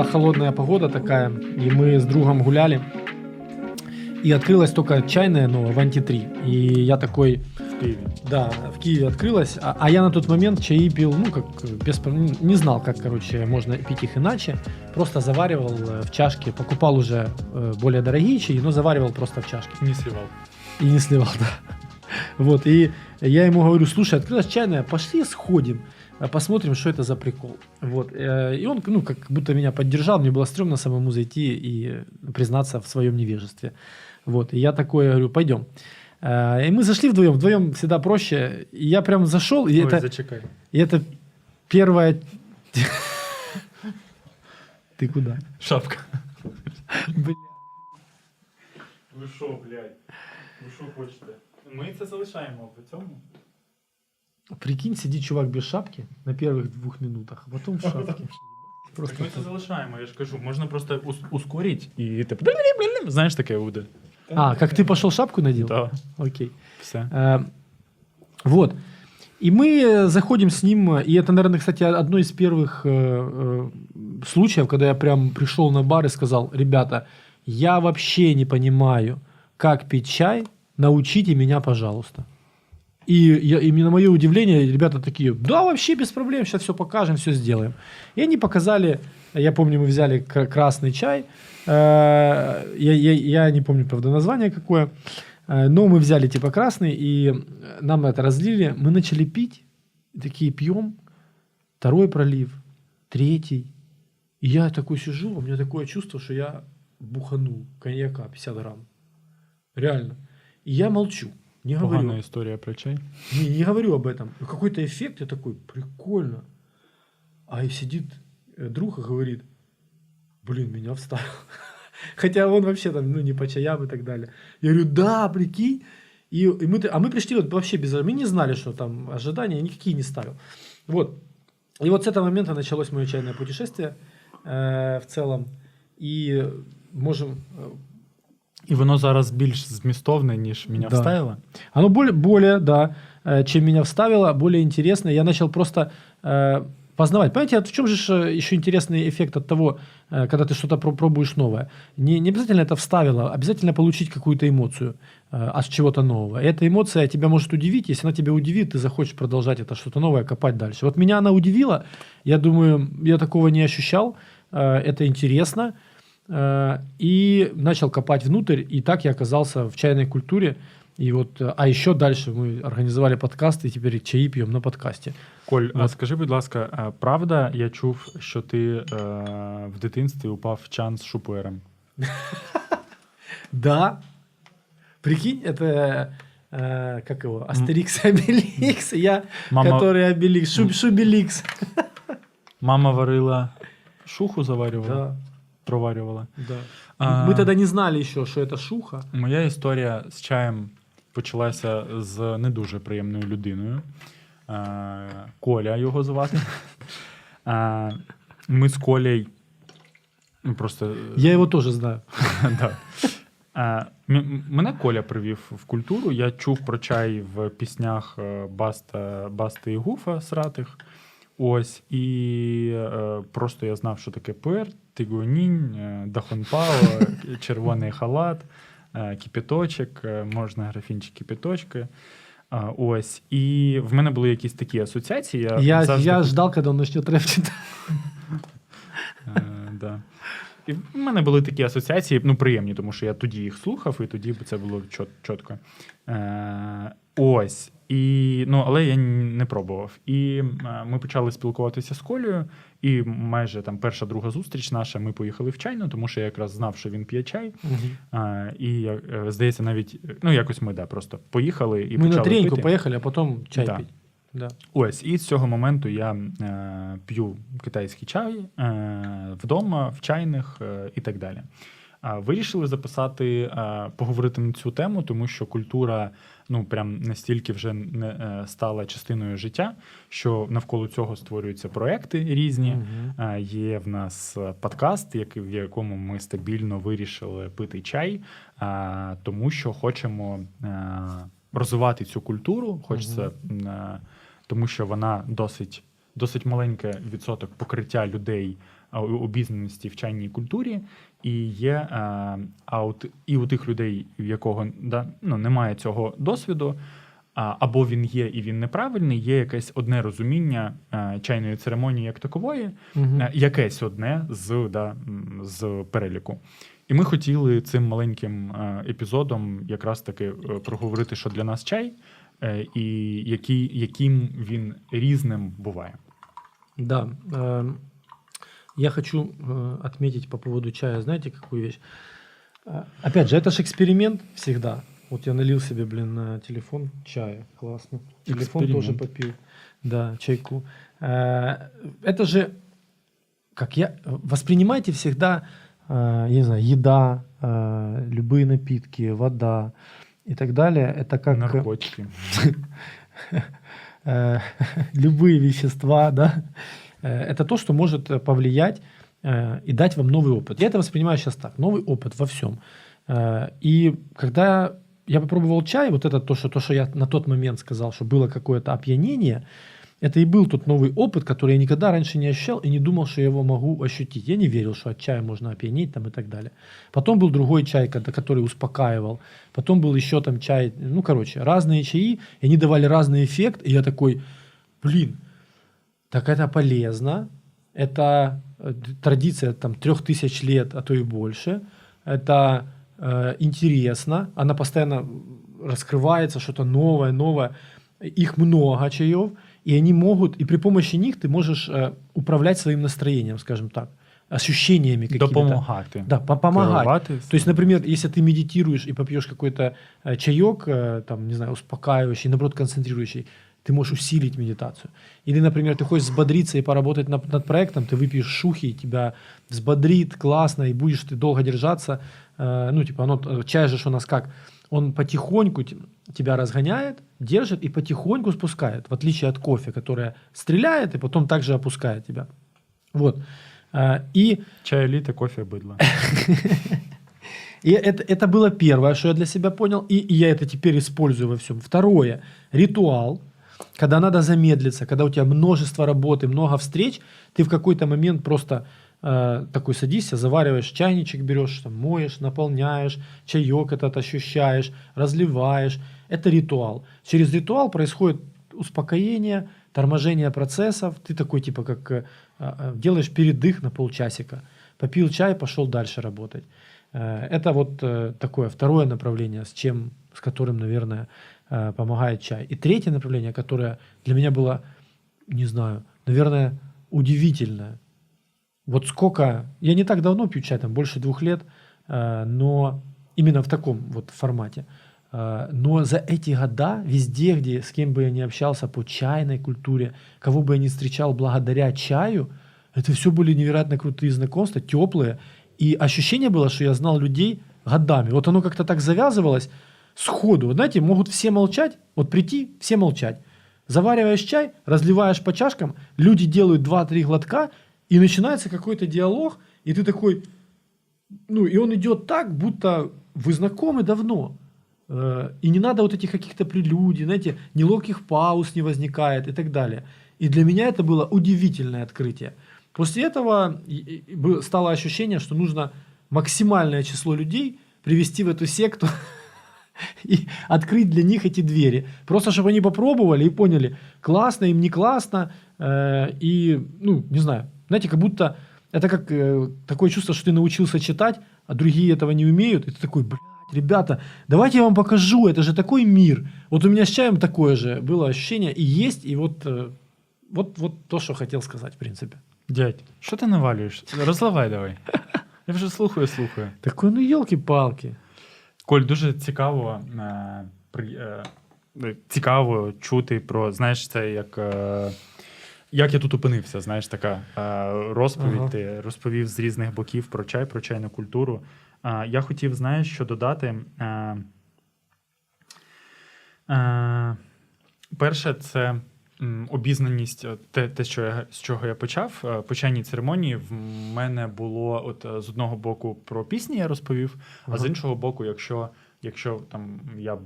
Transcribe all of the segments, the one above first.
была холодная погода такая, и мы с другом гуляли. И открылась только чайная, но в анти-3. И я такой, В Києві. да, в Киеве открылась, а, а я на тот момент чаи пил, ну, как без, про- не знал, как, короче, можно пить их иначе. Просто заваривал э, в чашке, покупал уже э, более дорогие чаи, но заваривал просто в чашке. Не сливав. И не сливал, да. Вот, и я ему говорю, слушай, открылась чайная, пошли сходим, посмотрим, что это за прикол. Вот, э, и он, ну, как будто меня поддержал, мне было стрёмно самому зайти и признаться в своем невежестве. Вот, и я такой говорю, пойдем. Э, И мы зашли вдвоем, вдвоем всегда проще. И я прям зашел, и Ой, это, зачекай. и это первое... Ты куда? Шапка. Бля. Ви що, блядь? Ви що хочете? Ми це залишаємо в цьому. Прикинь, сидит чувак без шапки на первых двух минутах, а потом в шапке. Так Просто ми це залишаємо, я ж кажу, можна просто ус- ускорити і типу. Знаєш, таке буде. А, как ты пошел шапку надел? Так, Окей. все. Э, Вот. И мы э, заходим с ним, э, и это, наверное, кстати, одно из первых э, э, случаев, когда я прям пришел на бар и сказал, ребята, я вообще не понимаю, как пить чай, научите меня, пожалуйста. И, я, и на мое удивление, ребята такие, да, вообще без проблем, сейчас все покажем, все сделаем. И они показали, я помню, мы взяли кра- красный чай, э, я, я, я не помню, правда, название какое, э, но мы взяли типа красный, и нам это разлили, мы начали пить, такие пьем, второй пролив, третий, и я такой сижу, у меня такое чувство, что я буханул коньяка 50 грамм. Реально. И я молчу, не говорю. Погана історія про чай. Не, не говорю об этом. Какой-то эффект, я такой, прикольно. А и сидит э, друг и говорит, блин, меня вставил. Хотя он вообще там, ну, не по чаям и так далее. Я говорю, да, прикинь. И, и мы, а мы пришли вот вообще без... Мы не знали, что там ожидания, никакие не ставил. Вот. И вот с этого момента началось мое чайное путешествие э, в целом. И можем... э, І воно зараз більш змістовне, ніж мене Да. вставило. Оно более, более, да, э, чем меня вставило, более интересно. Я начал просто э, познавать. Понимаете, а в чем же ж, э, еще интересный эффект от того, э, когда ты что-то про- пробуешь новое? Не, не обязательно это вставило, обязательно получить какую-то эмоцию э, от чего-то нового. И эта эмоция тебя может удивить. Если она тебя удивит, ты захочешь продолжать это что-то новое, копать дальше. Вот меня она удивила. Я думаю, я такого не ощущал. Э, это интересно. Э, И начал копать внутрь, и так я оказался в чайной культуре. И вот, э, а еще дальше мы организовали подкаст, и теперь чаи пьем на подкасте. Коль, а Вот. скажи, будь ласка, а правда, я чув, що ти е, в дитинстві упав в чан з шупуером? Да, прикинь, это э, как его, Астерикс и Обеликс, я, Мама, который Обеликс, Шуб, Шубеликс. мама варила шуху, заварювала, Да, проварювала. да. А, Мы тогда не знали еще, что это шуха. Моя історія з чаєм почалася з не дуже приємною людиною. Е, Коля його звати. Е, Ми з Колей. ну, Просто Я его тоже знаю. да. Е, м- Мене Коля привів в культуру. Я чув про чай в піснях е, Баста, Басти і Гуфа Сратих. Ось, і е, просто я знав, що таке пуер, тигуанінь, е, дахунпао, червоний халат, е, кипяточок, е, можна графінчик кипяточки. Е, ось. І в мене були якісь такі асоціації. Я, Я, завжди я ждал, когда он начнет рэп. Е, да. І в мене були такі асоціації, ну, приємні, тому що я тоді їх слухав, і тоді це було чот, чітко. Е, ось. І, ну, але я не пробував. І е, ми почали спілкуватися з Колею, і майже там перша друга зустріч наша, ми поїхали в чайну, тому що я якраз знав, що він п'є чай. Е, і е, здається, навіть ну, якось ми да, просто поїхали і Мы почали на треньку пити. поехали, а потом чай Да. пить. Да. Ось, і з цього моменту я е, п'ю китайський чай е, вдома, в чайних е, і так далі. Вирішили записати, поговорити на цю тему, тому що культура ну прям настільки вже не е, стала частиною життя, що навколо цього створюються проекти різні. Е, Є в нас подкаст, в якому ми стабільно вирішили пити чай, тому що хочемо е, розвивати цю культуру. Хочеться, е, тому що вона досить досить маленький відсоток покриття людей обізнаності в чайній культурі, і є е, а от і у тих людей, в якого да, ну, немає цього досвіду, або він є і він неправильний, є якесь одне розуміння е, чайної церемонії як такової. Е, якесь одне з, да, з переліку. І ми хотіли цим маленьким епізодом якраз таки проговорити, що для нас чай, і який, яким він різним буває. Да. эм, Я хочу э, отметить по поводу чая, знаете, какую вещь? А, Опять же, это же эксперимент всегда. Вот я налил себе, блин, на телефон чая. Классно. Телефон Эксперимент. тоже попил. Да, чайку. Э, Это же, как я... Воспринимайте всегда, э, я не знаю, еда, э, любые напитки, вода и так далее. Это как... Наркотики. э, любые вещества, да, э, это то, что может э, повлиять э, и дать вам новый опыт. Я это воспринимаю сейчас так, новый опыт во всем. Э, И когда я попробовал чай, вот это то, что, то, что я на тот момент сказал, что было какое-то опьянение, это и был тот новый опыт, который я никогда раньше не ощущал и не думал, что я его могу ощутить. Я не верил, что от чая можно опьянеть там и так далее. Потом был другой чай, который успокаивал. Потом был еще там чай, ну, короче, разные чаи, и они давали разный эффект, и я такой, блин, так это полезно, это э, традиция там трех тысяч лет, а то и больше, это э, интересно, она постоянно раскрывается, что-то новое, новое, их много чаев, и они могут, и при помощи них ты можешь э, управлять своим настроением, скажем так, ощущениями какими-то. Допомагати. Да, по- помогать. Керувати. То есть, например, если ты медитируешь и попьешь какой-то э, чаек, э, там, не знаю, успокаивающий, наоборот, концентрирующий, ты можешь усилить медитацию. Или, например, ты хочешь взбодриться и поработать над, над проектом, ты выпьешь шухи, и тебя взбодрит классно, и будешь ты долго держаться. Э, ну, типа, оно, э, чай же у нас как? Он потихоньку те- тебя разгоняет, держит и потихоньку спускает, в отличие от кофе, которое стреляет и потом также опускает тебя. Вот. Э, И Чай еліти, кофе, бидло. и это, это было первое, что я для себя понял, и, и я это теперь использую во всем. Второе, ритуал, когда надо замедлиться, когда у тебя множество работы, много встреч, ты в какой-то момент просто э, такой садишься, завариваешь чайничек, берешь, там, моешь, наполняешь, чаек этот ощущаешь, разливаешь. Это ритуал. Через ритуал происходит успокоение, торможение процессов. Ты такой типа как э, э, делаешь передых на полчасика. Попил чай, пошел дальше работать. Э, Это вот э, такое второе направление, с чем, с которым, наверное, э, помогает чай. И третье направление, которое для меня было, не знаю, наверное, удивительное. Вот сколько, я не так давно пью чай, там больше двух лет, э, но именно в таком вот формате. Э, Но за эти года везде, где с кем бы я ни общался по чайной культуре, кого бы я ни встречал благодаря чаю, это все были невероятно крутые знакомства, теплые. И ощущение было, что я знал людей годами. Вот оно как-то так завязывалось сходу. Вот знаете, могут все молчать, вот прийти, все молчать. Завариваешь чай, разливаешь по чашкам, люди делают 2-3 глотка, и начинается какой-то диалог, и ты такой, ну, и он идет так, будто вы знакомы давно. Э, И не надо вот этих каких-то прелюдий, знаете, неловких пауз не возникает и так далее. И для меня это было удивительное открытие. После этого стало ощущение, что нужно максимальное число людей привести в эту секту и открыть для них эти двери. Просто чтобы они попробовали и поняли, классно им, не классно. э, И, ну, не знаю, знаете, как будто это как э, такое чувство, что ты научился читать, а другие этого не умеют. И ты такой, блядь, ребята, давайте я вам покажу, это же такой мир. Вот у меня с чаем такое же было ощущение и есть, и вот, э, вот, вот то, что хотел сказать, в принципе. Дядь, що ти навалюєш? Розливай давай. Я вже слухаю, слухаю. Такой, ну елки-палки. Коль, дуже цікаво, е, при, е, цікаво чути про, знаєш, це як. Е, як я тут опинився, знаєш, така е, розповідь. Ага. Ти розповів з різних боків про чай, про чайну культуру. Е, я хотів, знаєш, що додати. Е, перше, це обізнаність, е, те, те що я, з чого я почав. Е, По чайній церемонії в мене було от е, з одного боку про пісні я розповів, а з іншого боку, якщо, якщо там я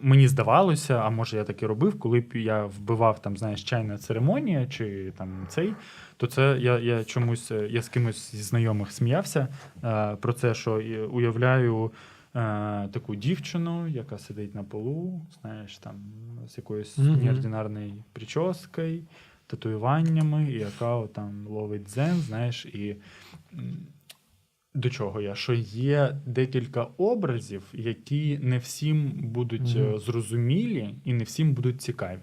мені здавалося, а може я так і робив, коли б я вбивав там, знаєш, чайна церемонія чи там цей, то це я, я чомусь я з кимось зі знайомих сміявся про це, що уявляю таку дівчину, яка сидить на полу, знаєш, там з якоюсь Мгм. неординарною прическою, татуюваннями, і яка там ловить дзен, знаєш, і. до чого я? Що є декілька образів, які не всім будуть Мгм. е, зрозумілі і не всім будуть цікаві.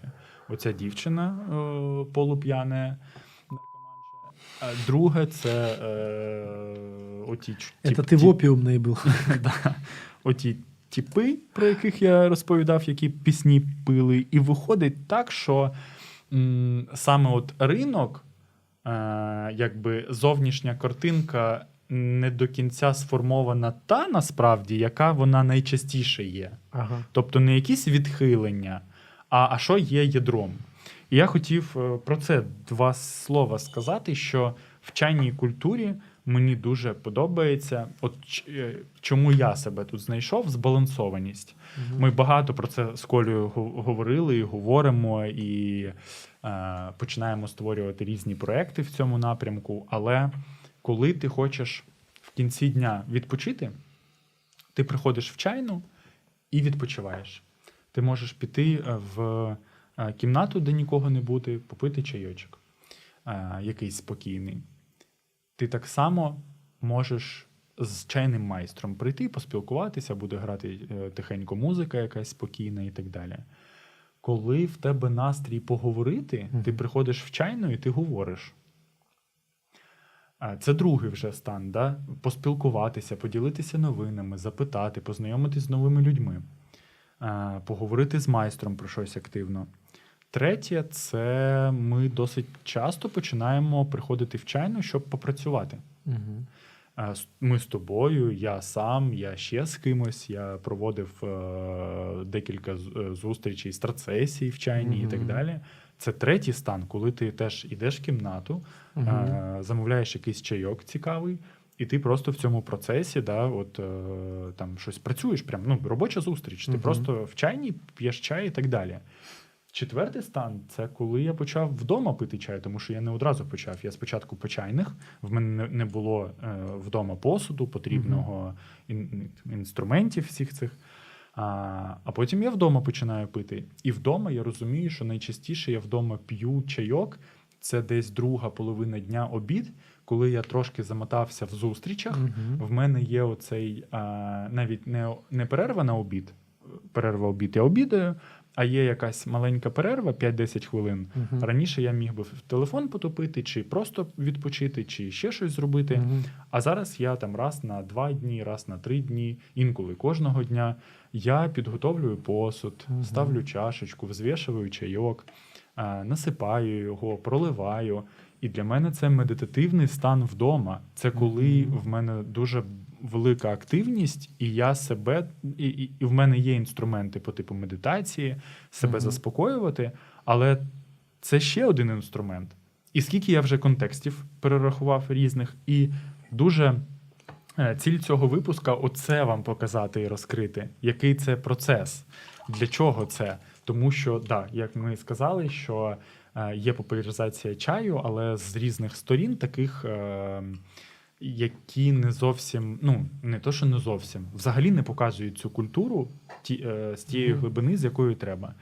Оця дівчина е, полуп'яна. А друге це е, оті ч- Это тип- ты в тип- опиумной был. да, оті тіпи, про яких я розповідав, які пісні пили. І виходить так, що м, саме от ринок, е, якби зовнішня картинка не до кінця сформована та насправді, яка вона найчастіше є. Ага. Тобто не якісь відхилення, а, а що є ядром. І я хотів е, про це два слова сказати, що в чайній культурі мені дуже подобається, от е, чому я себе тут знайшов, збалансованість. Мгм. Ми багато про це з Колею говорили і говоримо, і е, починаємо створювати різні проекти в цьому напрямку. Але коли ти хочеш в кінці дня відпочити, ти приходиш в чайну і відпочиваєш. Ти можеш піти е, в кімнату, де нікого не буде, попити чайочок, е, якийсь спокійний. Ти так само можеш з чайним майстром прийти, поспілкуватися, буде грати е, тихенько музика, якась спокійна і так далі. Коли в тебе настрій поговорити, ти приходиш в чайну і ти говориш. Це другий вже стан, да? поспілкуватися, поділитися новинами, запитати, познайомитись з новими людьми, поговорити з майстром про щось активно. Третє, це ми досить часто починаємо приходити в чайну, щоб попрацювати. С- Ми з тобою, я сам, я ще з кимось. Я проводив е, декілька з- е, зустрічей, страцесій в чайні і так далі. Це третій стан, коли ти теж йдеш в кімнату, Мгм. е, замовляєш якийсь чайок цікавий, і ти просто в цьому процесі, да, от, е, там щось працюєш, прям, ну, робоча зустріч. Ти просто в чайні п'єш чай і так далі. Четвертий стан це коли я почав вдома пити чай, тому що я не одразу почав. Я спочатку по чайних, в мене не- було е, вдома посуду, потрібного ін- інструментів всіх цих. А, а потім я вдома починаю пити. І вдома я розумію, що найчастіше я вдома п'ю чайок. Це десь друга половина дня обід, коли я трошки замотався в зустрічах. Мгм. В мене є оцей а, навіть не, не перерва на обід, перерва обід я обідаю, а є якась маленька перерва 5-10 хвилин. Мгм. Раніше я міг би в телефон потопити, чи просто відпочити, чи ще щось зробити. Мгм. А зараз я там раз на два дні, раз на три дні, інколи кожного дня. Я підготовлюю посуд, Мгм. ставлю чашечку, взвішую чайок, насипаю його, проливаю. І для мене це медитативний стан вдома. Це коли Мгм. в мене дуже велика активність, і я себе, і, і, і в мене є інструменти по типу медитації, себе Мгм. заспокоювати, але це ще один інструмент. І скільки я вже контекстів перерахував різних, і дуже е, ціль цього випуска оце вам показати і розкрити, який це процес, для чого це. Тому що, да, як ми сказали, що е, є популяризація чаю, але з різних сторін, таких, е, які не зовсім, ну не то, що не зовсім, взагалі не показують цю культуру ті, е, з тієї Мгм. глибини, з якою треба.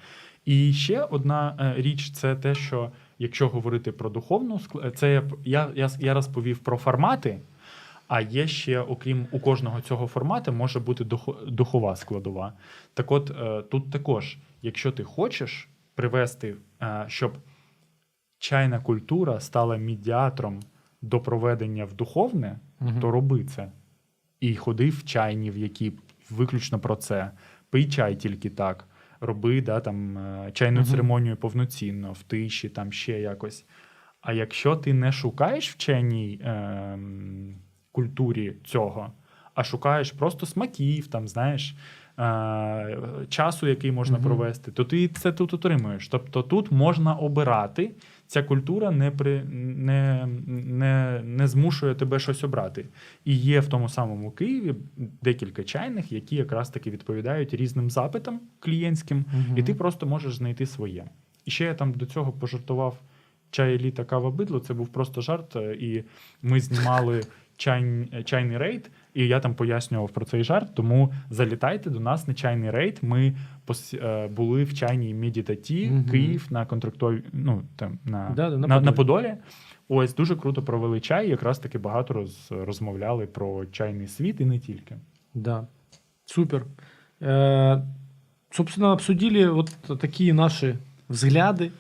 І ще одна е, річ це те, що якщо говорити про духовну скл- це я, я, я, я розповів про формати. А є ще, окрім у кожного цього формату, може бути духова складова. Так от е, тут також, якщо ти хочеш привести, е, щоб чайна культура стала медіатором до проведення в духовне, Мгм. то роби це. І ходи в чайні, в які виключно про це. Пий чай тільки так. Роби да, там, е, чайну Мгм. церемонію повноцінно, в тиші, там ще якось. А якщо ти не шукаєш в чайній ем, культурі цього, а шукаєш просто смаків, там, знаєш, е, часу, який можна Мгм. провести, то ти це тут отримуєш. Тобто тут можна обирати ця культура не, при, не, не, не змушує тебе щось обрати. І є в тому самому Києві декілька чайних, які якраз таки відповідають різним запитам клієнтським, і ти просто можеш знайти своє. І ще я там до цього пожартував чай еліта кава бидло. Це був просто жарт. е, І ми знімали чай, чайний рейд, і я там пояснював про цей жарт. Тому залітайте до нас на чайний рейд. Ми пос, е, були в чайній медітаті Мгм. Київ на контрактові, ну там на, Да, да, на на, на Подолі. Подолі. Ось дуже круто провели чай. Якраз таки багато роз, розмовляли про чайний світ і не тільки. Да, супер. Э, Собственно, обсудили вот такие наши взгляды,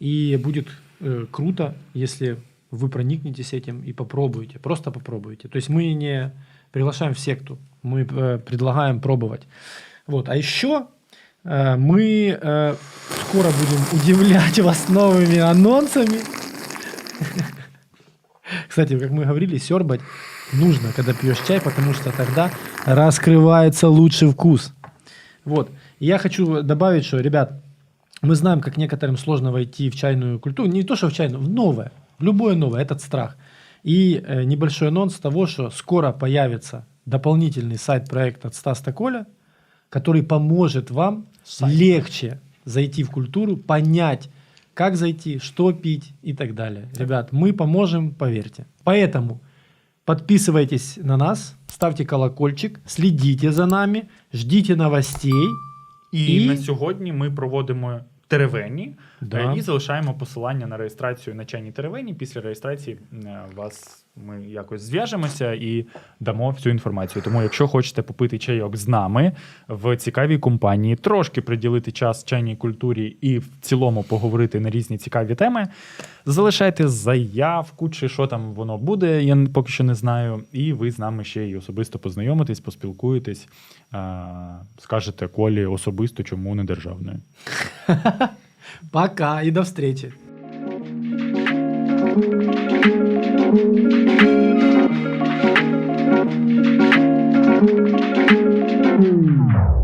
и будет э, круто, если вы проникнетесь этим и попробуете, просто попробуете. То есть мы не приглашаем в секту, мы э, предлагаем пробовать. Вот. А еще э, мы э, скоро будем удивлять вас новыми анонсами. Кстати, как мы говорили, сербать нужно, когда пьешь чай, потому что тогда раскрывается лучший вкус. Вот. Я хочу добавить, что, ребят, мы знаем, как некоторым сложно войти в чайную культуру. Не то, что в чайную, в новое. В любое новое, этот страх. И э, небольшой анонс того, что скоро появится дополнительный сайт-проект от Стаса Коля, который поможет вам Сайт. легче зайти в культуру, понять, как зайти, что пить и так далее. Ребят, мы поможем, поверьте. Поэтому подписывайтесь на нас, ставьте колокольчик, следите за нами, ждите новостей. І, І- на сьогодні ми проводимо теревені Да. е, і залишаємо посилання на реєстрацію на чайні теревені. Після реєстрації е, вас ми якось зв'яжемося і дамо всю інформацію. Тому, якщо хочете попити чайок з нами в цікавій компанії, трошки приділити час чайній культурі і в цілому поговорити на різні цікаві теми, залишайте заявку, чи що там воно буде, я поки що не знаю. І ви з нами ще й особисто познайомитесь, поспілкуєтесь, скажете Колі особисто, чому не державною. Пока и до встречи.